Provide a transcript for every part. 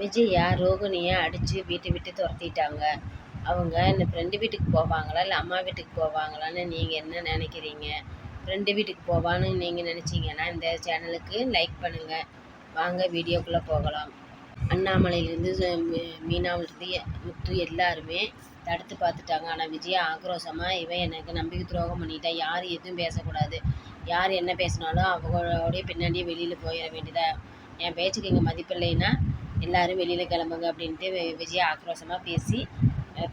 விஜயா ரோகிணியை அடித்து வீட்டை விட்டு துரத்திட்டாங்க. அவங்க இந்த ஃப்ரெண்டு வீட்டுக்கு போவாங்களா? இல்லை அம்மா வீட்டுக்கு போவாங்களான்னு நீங்கள் என்ன நினைக்கிறீங்க? ஃப்ரெண்டு வீட்டுக்கு போவான்னு நீங்கள் நினச்சிங்கன்னா இந்த சேனலுக்கு லைக் பண்ணுங்கள் வாங்க வீடியோக்குள்ளே போகலாம். அண்ணாமலையிலேருந்து மீனாவிலிருந்து முத்து எல்லாருமே தடுத்து பார்த்துட்டாங்க. ஆனால் விஜயா ஆக்ரோஷமாக இவன் எனக்கு நம்பிக்கை துரோகம் பண்ணிட்டேன் யார் எதுவும் பேசக்கூடாது. யார் என்ன பேசினாலும் அவங்களோடைய பின்னாடியே வெளியில் போயிட வேண்டியதாக என் பேச்சுக்கு இங்கே மதிப்பில்லைன்னா எல்லாரும் வெளியில் கிளம்புங்க அப்படின்ட்டு விஜய் ஆக்ரோஷமாக பேசி அஹ்,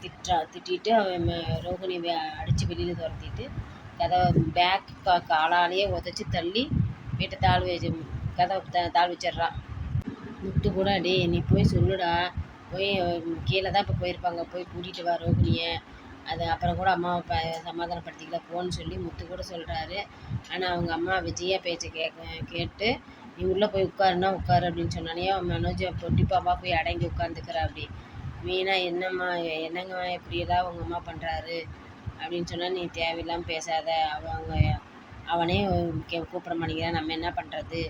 திட்டிட்டு அவன் ரோகிணியை ரோகிணி அடித்து வெளியில் துரத்திட்டு கதவை பேக் காலாலேயே உதச்சி தள்ளி வீட்டை தாழ் வச்சு கதவை த தாழ் வச்சிடுறான் முத்து கூட டேய் நீ போய் சொல்லுடா. போய் கீழே தான் இப்போ போயிருப்பாங்க. போய் கூட்டிகிட்டு வா ரோகிணியை அது அப்புறம் கூட அம்மாவை ப சமாதானப்படுத்திக்கல. போன்னு சொல்லி முத்து கூட சொல்கிறாரு ஆனால் அவங்க அம்மா விஜயா பேச்சை கேட்க கேட்டு நீ உள்ளே போய் உட்காருன்னா உட்காரு அப்படின்னு சொன்னானே அவன் மனோஜை பொட்டி பாப்பா போய் அடங்கி உட்காந்துக்கிறா அப்படி. மீனா என்னம்மா என்னங்கம்மா இப்படியெல்லாம் உங்கள் அம்மா பண்ணுறாரு அப்படின்னு சொன்னால் நீ தேவையில்லாமல் பேசாத அவ- அவங்க அவனே கே கூப்பிட மாட்டேங்கிறான் நம்ம என்ன பண்ணுறது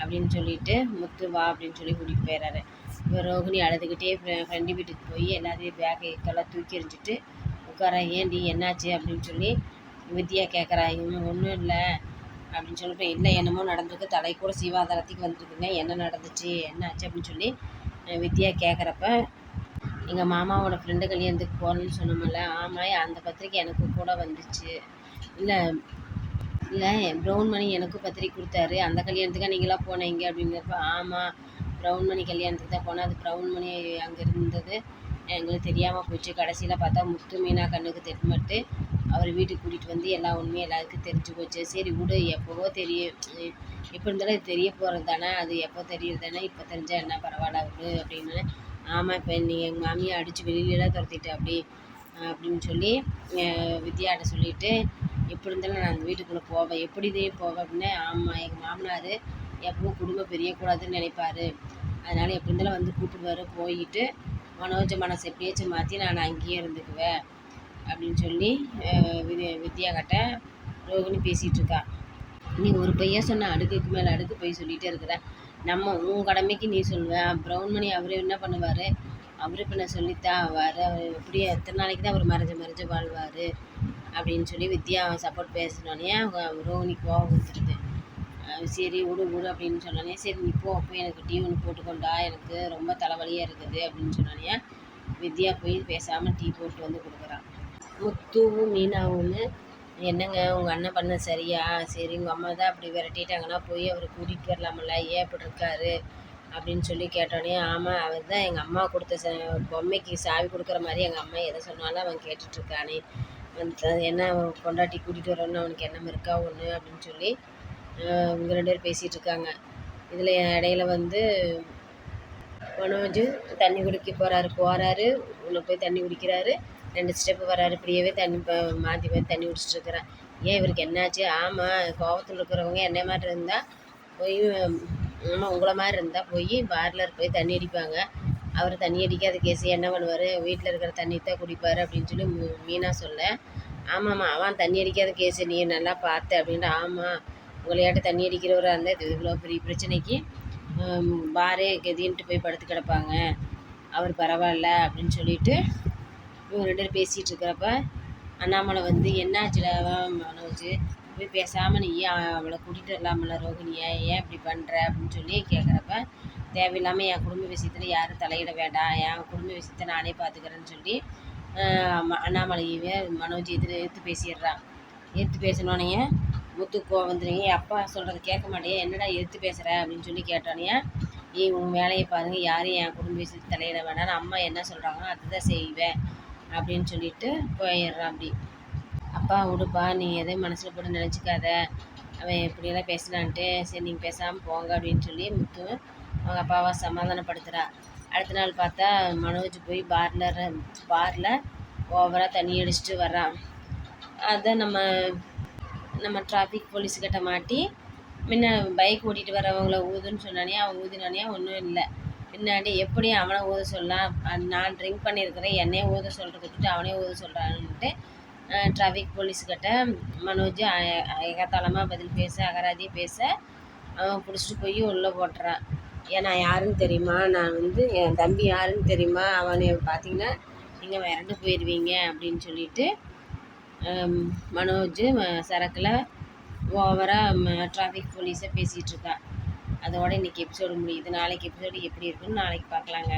அப்படின்னு சொல்லிட்டு முத்து வா அப்படின்னு சொல்லி கூட்டிகிட்டு போயிடுறாரு இப்போ ரோகிணி அழுதுகிட்டே ஃப்ரெண்டு வீட்டுக்கு போய் எல்லாத்தையும் பேக்கை கெல்லாம் தூக்கி எறிஞ்சிட்டு உட்கார ஏன்டி என்னாச்சு? அப்படின்னு சொல்லி வித்யா கேட்குறா இவன் ஒன்றும் இல்லை அப்படின்னு சொல்லிட்டு இல்லை என்னமோ நடந்திருக்கு தலை கூட சீவாதாரத்துக்கு வந்திருக்குங்க. என்ன நடந்துச்சு என்ன ஆச்சு அப்படின்னு சொல்லி வித்யா கேட்குறப்ப எங்கள் மாமாவோட ஃப்ரெண்டு கல்யாணத்துக்கு போகணும்னு சொன்னோம்ல ஆமாம் அந்த பத்திரிக்கை எனக்கு கூட வந்துச்சு. இல்லை இல்லை ப்ரௌன் மணி எனக்கும் பத்திரிக்கை கொடுத்தாரு. அந்த கல்யாணத்துக்காக நீங்களாம் போனீங்க? அப்படிங்கிறப்ப ஆமாம் ப்ரௌன் மணி கல்யாணத்துக்கு தான் போனேன். அது ப்ரௌன் மணி அங்கே இருந்தது. எங்களுக்கு தெரியாமல் போச்சு. கடைசியில் பார்த்தா முத்து மீனா கண்ணுக்கு தென்பட்டு அவர் வீட்டுக்கு கூட்டிகிட்டு வந்து எல்லா உண்மையும் எல்லாருக்கும் தெரிஞ்சு போச்சு. சரி விடு எப்போவோ தெரியும் எப்போ இருந்தாலும் இது தெரிய போகிறது தானே அது எப்போ தெரியுது தானே இப்போ தெரிஞ்சால் என்ன பரவாயில்ல விடு அப்படின்னு. ஆமாம் இப்போ நீங்கள் எங்கள் மாமியை அடித்து வெளியிலலாம் துரத்திட்டு அப்படி அப்படின்னு சொல்லி வித்யாட்ட சொல்லிவிட்டு எப்படி இருந்தாலும் நான் அந்த வீட்டுக்குள்ளே போவேன். எப்படி இதே போவேன் அப்படின்னு ஆமாம் எங்கள் மாமனார் எப்பவும் குடும்பம் பெரியக்கூடாதுன்னு நினைப்பார். அதனால் எப்படி இருந்தாலும் வந்து கூப்பிடுவார். போயிட்டு மனோஜ மனசை பேச்சு மாற்றி நான் அங்கேயே இருந்துக்குவேன் அப்படின்னு சொல்லி வி- வித்யா கிட்ட ரோகிணி பேசிகிட்டு இருக்கா நீ ஒரு பையன் சொன்ன அடுக்குக்கு மேலே அடுக்கு போய் சொல்லிகிட்டே இருக்கிற. நம்ம உன் கடமைக்கு நீ சொல்லுவேன் ப்ரௌன் மணி அவர் என்ன பண்ணுவார்? அவர் இப்போ நான் சொல்லித்தான் ஆவார். அவர் எப்படி எத்தனை நாளைக்கு தான் அவர் மறைஞ்ச மறைஞ்சு வாழ்வார் அப்படின்னு சொல்லி வித்யா சப்போர்ட் பேசினோடனே அவங்க ரோகிணி கோவம் கொடுத்துருது சரி விடு விடு அப்படின்னு சொன்னோடனே சரி நீ போ போய் எனக்கு டீ ஒன்று போட்டுக்கொண்டா எனக்கு ரொம்ப தலைவலியாக இருக்குது அப்படின்னு சொன்னோடனே வித்யா போய் பேசாமல் டீ போட்டு வந்து கொடுக்குறான். முத்துவும் மீனாவும் என்னங்க உங்கள் அண்ணன் பண்ண சரியா? சரி உங்கள் அம்மா தான் அப்படி விரட்டிட்டாங்கன்னா போய் அவரை கூட்டிகிட்டு வரலாமல்ல ஏன் இப்படி இருக்காரு? அப்படின்னு சொல்லி கேட்டோடனே ஆமாம் அவர் தான் எங்கள் அம்மா கொடுத்த ச பொம்மைக்கு சாவி கொடுக்குற மாதிரி எங்கள் அம்மா எதை சொன்னாலும் அவன் கேட்டுட்ருக்கானே வந்து என்ன அவன் பொண்டாட்டி கூட்டிகிட்டு வரணும்னு அவனுக்கு எண்ணம் இருக்கா ஒன்று அப்படின்னு சொல்லி இவங்க ரெண்டு பேரும் பேசிகிட்டு இருக்காங்க. இதில் இடையில வந்து மனோஜ் தண்ணி குடிக்க போகிறாரு போகிறாரு உள்ளே போய் தண்ணி குடிக்கிறாரு. ரெண்டு ஸ்டெப்பு வராரு இப்படியே தண்ணி மாற்றி மாற்றி தண்ணி குடிச்சிட்டு இருக்கிறேன் ஏன் இவருக்கு என்னாச்சு? ஆமாம் கோபத்தில் இருக்கிறவங்க என்ன மாதிரி இருந்தால் போய் ஆமாம் உங்களை மாதிரி இருந்தால் போய் பார்லர் போய் தண்ணி அடிப்பாங்க. அவர் தண்ணி அடிக்காத கேஸ் என்ன பண்ணுவார்? வீட்டில் இருக்கிற தண்ணி தான் குடிப்பார் அப்படின்னு சொல்லி மீனா சொல்ல. ஆமாம்மா அவன் தண்ணி அடிக்காத கேஸ் நீ நல்லா பார்த்த அப்படின்ட்டு ஆமாம் உங்களையாட்டு தண்ணி அடிக்கிறவராக இருந்தால் இது இவ்வளோ பெரிய பிரச்சனைக்கு பாரே கதின்ட்டு போய் படுத்து கிடப்பாங்க. அவர் பரவாயில்ல அப்படின்னு சொல்லிட்டு இவங்க ரெண்டு பேரும் பேசிகிட்டு இருக்கிறப்ப அண்ணாமலை வந்து என்னாச்சுடா மனோஜ் போய் பேசாமல் நீ ஏன் அவளை கூட்டிகிட்டு வரலாமல ரோகிணியை ஏன் இப்படி பண்ணுற அப்படின்னு சொல்லி கேட்குறப்ப தேவையில்லாமல் என் குடும்ப விஷயத்தில் யாரும் தலையிட வேண்டாம். என் குடும்ப விஷயத்தை நானே பார்த்துக்கிறேன்னு சொல்லி அண்ணாமலையவே மனோஜ் எதிர் எதிர்த்து பேசிடுறான். எதிர்த்து பேசினோடனே முத்து கோவம் வந்துடுங்க என் அப்பா சொல்கிறது கேட்க மாட்டேன் என்னடா எடுத்து பேசுகிற அப்படின்னு சொல்லி கேட்டோன்னே நீ உன் வேலையை பாருங்கள் யாரும் என் குடும்ப விஷயத்து தலையிட வேண்டாம் அம்மா என்ன சொல்கிறாங்களோ அதுதான் செய்வேன். அப்படின்னு சொல்லிட்டு போயிடுறான் அப்படி. அப்பா விடுப்பா. நீ எதையும் மனசில் போட்டு நினச்சிக்காத. அவன் இப்படியெல்லாம் பேசினான்ட்டு. சரி நீங்கள் பேசாமல் போங்க. அப்படின்னு சொல்லி முத்து அவங்க அப்பாவை சமாதானப்படுத்துகிறா அடுத்த நாள் பார்த்தா மனோஜ் போய் பார்லர் பாரில் ஓவராக தண்ணி அடிச்சிட்டு வர்றான். அதை நம்ம நம்ம டிராஃபிக் போலீஸுக்கிட்ட மாட்டி முன்ன பைக் ஓட்டிகிட்டு வரவங்கள ஊதுன்னு சொன்னானே அவன் ஊதினானே ஒன்றும் இல்லை. பின்னாடி எப்படி அவனை ஊத சொல்லலாம்? நான் ட்ரிங்க் பண்ணியிருக்கிறேன் என்னையே ஊத சொல்கிறதுக்கிட்டு அவனே ஊத சொல்கிறான்ட்டு டிராஃபிக் போலீஸுக்கிட்ட மனோஜ் எகத்தாளமாக பதில் பேச அகராதி பேச அவன் பிடிச்சிட்டு போய் உள்ளே போட்டுறான். ஏன்னா நான் யாருன்னு தெரியுமா? நான் வந்து என் தம்பி யாருன்னு தெரியுமா? அவனை பார்த்தீங்கன்னா நீங்கள் மிரண்டு போயிடுவீங்க அப்படின்னு சொல்லிட்டு மனோஜ் சரக்கில் ஓவராக டிராஃபிக் போலீஸை பேசிகிட்டு அதோட இன்றைக்கி எபிசோடு முடியுது. நாளைக்கு எபிசோடு எப்படி இருக்குன்னு நாளைக்கு பார்க்கலாங்க.